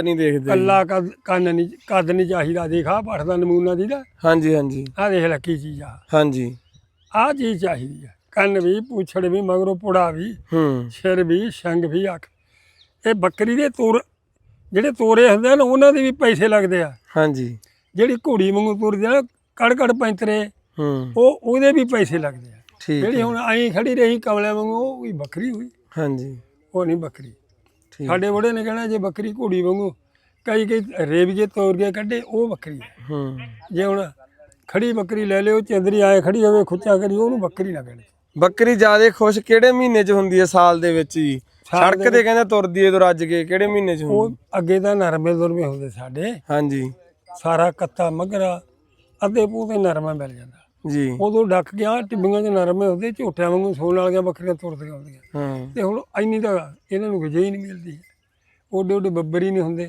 ਨਹੀਂ ਦੇਖਦੇ ਕੱਲਾ ਕੱਦ- ਕੰਨ ਨਹੀਂ ਕੱਦ ਨਹੀਂ ਚਾਹੀਦਾ ਦੇਖ ਆਹ ਪੱਠ ਦਾ ਨਮੂਨਾ ਦੀਦਾ। ਹਾਂਜੀ ਹਾਂਜੀ। ਆਹ ਦੇਖ ਲੈ ਕੀ ਚੀਜ਼ ਆ। ਹਾਂਜੀ। ਆਹ ਚੀਜ਼ ਚਾਹੀਦੀ ਆ। ਕੰਨ ਵੀ ਪੁੱਛੜ ਵੀ ਮਗਰੋਂ ਪੁੜਾ ਵੀ ਹੂੰ। ਸਿਰ ਵੀ ਸੰਗ ਵੀ ਅੱਖ। ਇਹ ਬੱਕਰੀ ਦੇ ਤੋਰ ਜਿਹੜੇ ਤੋਰੇ ਹੁੰਦੇ ਨੇ ਉਹਨਾਂ ਦੇ ਵੀ ਪੈਸੇ ਲੱਗਦੇ ਆ। ਹਾਂਜੀ। ਜਿਹੜੀ ਘੋੜੀ ਵਾਂਗੂ ਤੁਰਦੀ ਆ ਕੜ ਕੜ ਪੈਂਤਰੇ ਹੂੰ। ਉਹ ਉਹਦੇ ਵੀ ਪੈਸੇ ਲੱਗਦੇ ਆ। ਠੀਕ ਜਿਹੜੀ ਹੈ। ਹੁਣ ਐਂ ਖੜੀ ਰਹੀ ਕਮਲਿਆਂ ਵਾਂਗੂ ਉਹ ਵੀ ਬੱਕਰੀ ਹੋਈ। ਹਾਂਜੀ। ਉਹ ਨਹੀਂ ਬੱਕਰੀ। ਸਾਡੇ ਬੜੇ ਨੇ ਕਹਿਣਾ ਜੇ ਬੱਕਰੀ ਘੋੜੀ ਵਾਂਗੂ ਕਈ ਕਈ ਜੇ ਤੋਰ ਕੇ ਕੱਢੇ ਉਹ ਬੱਕਰੀ ਹੈ। ਹੂੰ। ਜੇ ਹੁਣ ਖੜੀ ਬੱਕਰੀ ਲੈ ਲਿਓ ਚੰਦਰੀ ਆਏ ਖੜੀ ਹੋਵੇ ਖੁੱਚਾ ਕਰੀ ਉਹਨੂੰ ਬੱਕਰੀ ਨਾ ਕਹਿਣੀ। ਬੱਕਰੀ ਜਿਆਦੇ ਖੁਸ਼ ਕਿਹੜੇ ਮਹੀਨੇ 'ਚ ਹੁੰਦੀ ਹੈ ਸਾਲ ਦੇ ਵਿੱਚ ਜੀ? ਸਾਲ ਸੜਕ ਤੇ ਕਹਿੰਦੇ ਤੁਰਦੀ ਏ ਤੋਂ ਰੱਜ ਕੇ ਕਿਹੜੇ ਮਹੀਨੇ 'ਚ ਉਹ ਹੁੰਦੀ? ਅੱਗੇ ਤਾਂ ਨਰਮੇ ਦੁਰਮੇ ਹੁੰਦੇ ਸਾਡੇ। ਹਾਂਜੀ। ਸਾਰਾ ਕੱਤਾ ਮਗਰਾ ਅੱਧੇ ਪੂਹ ਤੇ ਨਰਮਾ ਮਿਲ ਜਾਂਦਾ। ਜੀ। ਉਦੋਂ ਡੱਕ ਗਿਆ ਟਿੱਬੀਆਂ 'ਚ ਨਰਮੇ ਹੁੰਦੇ ਝੋਟਿਆਂ ਵਾਂਗੂ ਸੋਣ ਵਾਲੀਆਂ ਬੱਕਰੀਆਂ ਤੁਰਦੀਆਂ ਹੁੰਦੀਆਂ। ਹਾਂ। ਤੇ ਹੁਣ ਇੰਨੀ ਤਾਂ ਇਹਨਾਂ ਨੂੰ ਗਜੇ ਹੀ ਨਹੀਂ ਮਿਲਦੀ। ਓਡੇ ਓਡੇ ਬੱਬਰ ਹੀ ਨਹੀਂ ਹੁੰਦੇ।